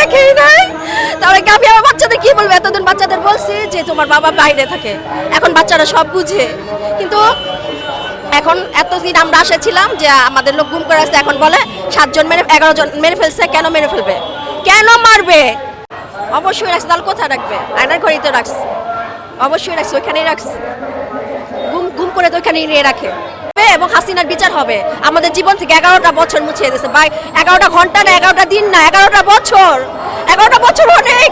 দেখেই নাই? তাহলে আমি আমার বাচ্চাদের কি বলব? এতদিন বাচ্চাদের বলছি যে তোমার বাবা বাইরে থাকে। এখন বাচ্চারা সব বুঝে। কিন্তু এখন এতদিন আমরা আসেছিলাম যে আমাদের লোক গুম করে আসছে এখন বলে, সাতজন মেরে, এগারো জন মেরে ফেলছে, কেন মেরে ফেলবে? কেন মারবে? অবশ্যই রাখছে তাহলে কোথায় রাখবে? আয়নার ঘরেই তো রাখছে। অবশ্যই রাখছে, ওইখানেই রাখছে। গুম গুম করে তো ওইখানেই নিয়ে রাখে। এবং হাসিনার বিচার হবে। আমাদের জীবন থেকে এগারোটা বছর মুছিয়ে দিয়েছে। ভাই, এগারোটা ঘণ্টা না, এগারোটা দিন না, এগারোটা বছর। এগারোটা বছর অনেক।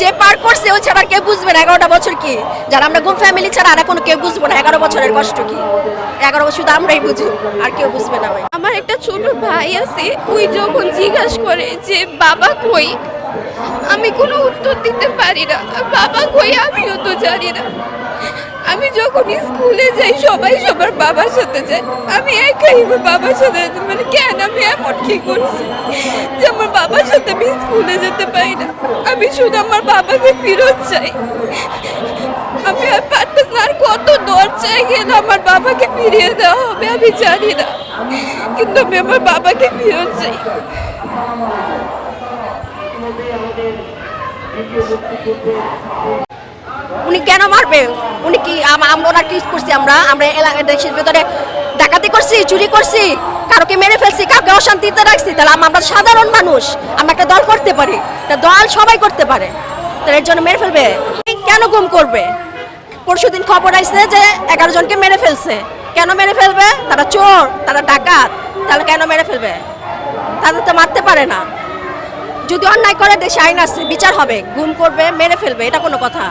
যে পার করছে ও ছাড়া কেউ বুঝবে না এগারোটা বছর কি। যারা আমরা গুম ফ্যামিলি ছাড়া আর কোনো কেউ বুঝব না এগারো বছরের কষ্ট কি। এগারো বছর শুধু আমরাই বুঝি, আর কেউ বুঝবে না ভাই। আমার একটা ছোট ভাই আছে, ওই যখন জিজ্ঞাসা করে যে, বাবা কই? আমি কোনো উত্তর দিতে পারি না। বাবা কই, আমিও তো জানি না। আমি যখন স্কুলে যাই, সবাই সবার বাবার সাথে যায়। আমি একাই বাবার সাথে মানে কেন আমি এমন কি করছি? যে আমার বাবার সাথে আমি স্কুলে যেতে পারি না। আমি শুধু আমার বাবাকে ফেরত চাই। আমি আর পারতেছি না, আর কত দরজায় গেলে আমার বাবাকে ফিরিয়ে দেওয়া হবে আমি জানি না। কিন্তু আমি আমার বাবাকে ফেরত চাই। উনি কেন মারবে? উনি কি আম- আমরা কি করছি আমরা? আমরা এলাকা দেশের ভেতরে ডাকাতি করছি, চুরি করছি, কারোকে মেরে ফেলছি, কাউকে অশান্তিতে রাখছি, তাহলে আমরা সাধারণ মানুষ, আমরা একটা দল করতে পারি তা দল সবাই করতে পারে, তাহলে এর জন্য মেরে ফেলবে? কেন গুম করবে? পরশুদিন খবর আসছে যে এগারো জনকে মেরে ফেলছে। কেন মেরে ফেলবে? তারা চোর, তারা ডাকাত, তাহলে কেন মেরে ফেলবে? তাদের তো মারতে পারে না। যদি অন্যায় করে দেশে আইন আছে, বিচার হবে, গুম করবে, মেরে ফেলবে, এটা কোনো কথা।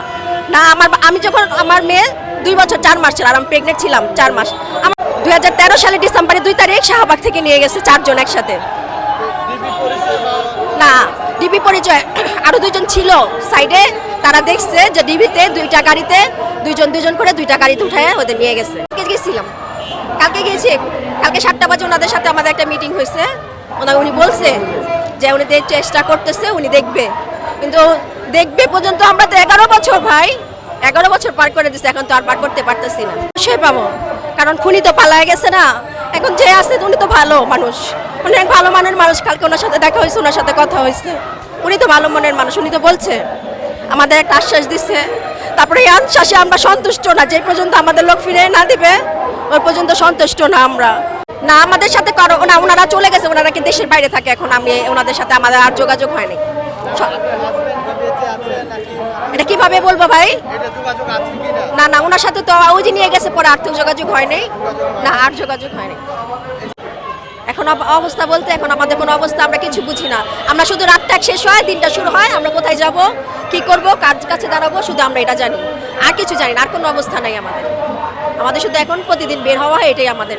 না, আমার আমি যখন আমার মেয়ে দুই বছর, চার মাস ছিল আর আমি প্রেগনেন্ট ছিলাম, চার মাস। আমার দুই হাজার তেরো সালে ডিসেম্বরে দুই তারিখ শাহবাগ থেকে নিয়ে গেছে চারজন একসাথে। না ডিবি পরিচয় আরও দুইজন ছিল সাইডে, তারা দেখছে যে ডিবিতে দুইটা গাড়িতে, দুইজন দুজন করে দুইটা গাড়িতে উঠায় ওদের নিয়ে গেছে। গেছিলাম। কালকে গেছি কালকে সাতটা বাজে ওনাদের সাথে আমাদের একটা মিটিং হয়েছে। ওনা উনি বলছে যে উনি চেষ্টা করতেছে, উনি দেখবে। কিন্তু দেখবে পর্যন্ত আমরা তো এগারো বছর ভাই, এগারো বছর পার করে দিচ্ছে এখন তো আর পার করতে পারতেছি না। সে পাবো। কারণ খুনি তো পালায় গেছে না। এখন যে আছে উনি তো ভালো মানুষ। অনেক ভালো মনের মানুষ, কালকে ওনার সাথে দেখা হয়েছে, ওনার সাথে কথা হয়েছে। উনি তো ভালো মনের মানুষ, উনি তো বলছে। আমাদের একটা আশ্বাস দিচ্ছে তারপরে এই আশ্বাসে আমরা সন্তুষ্ট না, যে পর্যন্ত আমাদের লোক ফিরে না দিবে, ওই পর্যন্ত সন্তুষ্ট না আমরা। না, আমাদের সাথে কারও না, ওনারা চলে গেছে, ওনারা কি দেশের বাইরে থাকে এখন? আমি ওনাদের সাথে আমাদের আর যোগাযোগ হয়নি। এটা কীভাবে বলব ভাই? না না, ওনার সাথে তো ওই যে নিয়ে গেছে পরে, আর্থিক যোগাযোগ হয়নি। না, আর যোগাযোগ হয়নি। এখন অবস্থা বলতে এখন আমাদের কোনো অবস্থা আমরা কিছু বুঝি না। আমরা শুধু রাতটা শেষ হয়, দিনটা শুরু হয়, আমরা কোথায় যাব, কি করব, কার কাছে দাঁড়াবো, শুধু আমরা এটা জানি। আর কিছু জানি না, আর কোনো অবস্থা নাই আমাদের। আমাদের শুধু এখন প্রতিদিন বের হওয়া হয়, এটাই আমাদের।